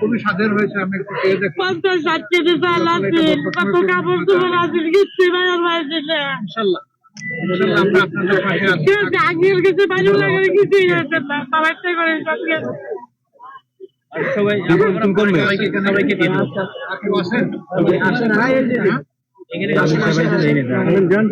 খুবই সাদের হয়েছে আমি একটু খেয়ে দেখি। পঞ্চাশ ষাট কেজি চাল আছে কত কাপড় চোপড় আছে কিচ্ছু বাজার বাড়ছে না ইনশাল্লাহ। আগের কাছে বাজার লাগার সবাই করে সবকে। আসেন। যান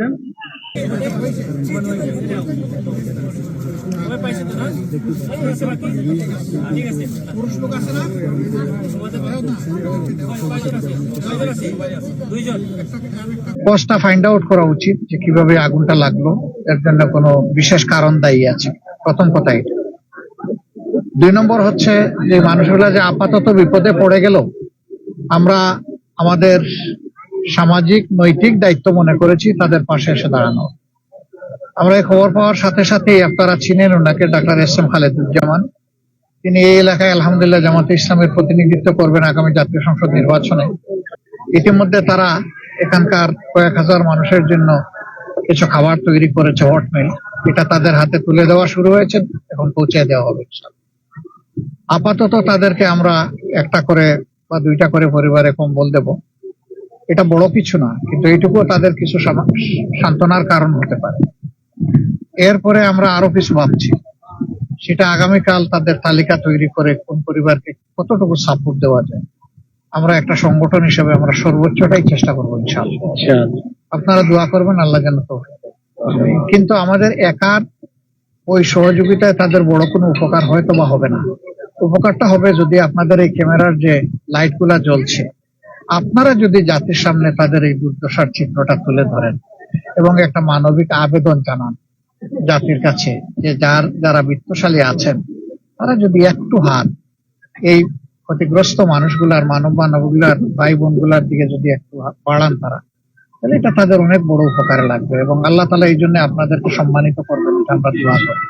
কজটা ফাইন্ড আউট করা উচিত যে কীভাবে আগুনটা লাগল। এর জন্য কোনো বিশেষ কারণ দায়ী আছে। প্রথম কথা এটা। দুই নম্বর হচ্ছে যে মানুষগুলা যে আপাতত বিপদে পড়ে গেল আমরা আমাদের সামাজিক, নৈতিক দায়িত্ব মনে করেছি, তাদের পাশে এসে দাঁড়ানো। আমরা এই খবর পাওয়ার সাথে সাথে আপনারা চিনেন ওনাকে, ডাক্তার এস এম খালেদুজ্জামান। তিনি এই এলাকায় আলহামদুলিল্লাহ জামাতে ইসলামের প্রতিনিধিত্ব করবেন আগামী জাতীয় সংসদ নির্বাচনে। ইতিমধ্যে তারা এখানকার কয়েক হাজার মানুষের জন্য কিছু খাবার তৈরি করেছে, হটমেল। এটা তাদের হাতে তুলে দেওয়া শুরু হয়েছে, এখন পৌঁছে দেওয়া হবে। আপাতত তাদেরকে আমরা একটা করে বা দুইটা করে পরিবারে কম্বল দেব। এটা বড় কিছু না কিন্তু এইটুকু তাদের কিছু সান্ত্বনার কারণ হতে পারে। এরপরে আমরা আরও কিছু ভাবছি। সেটা আগামীকাল তাদের তালিকা তৈরি করে কোন পরিবারকে কতটুকু সাপোর্ট দেওয়া যায়। আমরা একটা সংগঠন হিসেবে আমরা সর্বোচ্চটাই চেষ্টা করব আপনারা দোয়া করবেন আল্লাহ যেন কিন্তু আমাদের একার ওই সহযোগিতায় তাদের বড় কোনো উপকার হয়তো বা হবে না। উপকারটা হবে যদি আপনাদের এই ক্যামেরার যে লাইটগুলা জ্বলছে আপনারা যদি জাতির সামনে তাদের এই দুর্দশার চিত্রটা তুলে ধরেন এবং একটা মানবিক আবেদন জানান জাতির কাছে যে যার, যারা বিত্তশালী আছেন, তারা যদি একটু হাত এই ক্ষতিগ্রস্ত মানুষগুলার, মানব মানবগুলার ভাই বোনগুলার দিকে যদি একটু বাড়ান তারা, তাহলে এটা তাদের অনেক বড় উপকারে লাগবে এবং আল্লাহ তালা এই জন্য আপনাদেরকে সম্মানিত করবেন আমরা দোয়া করি।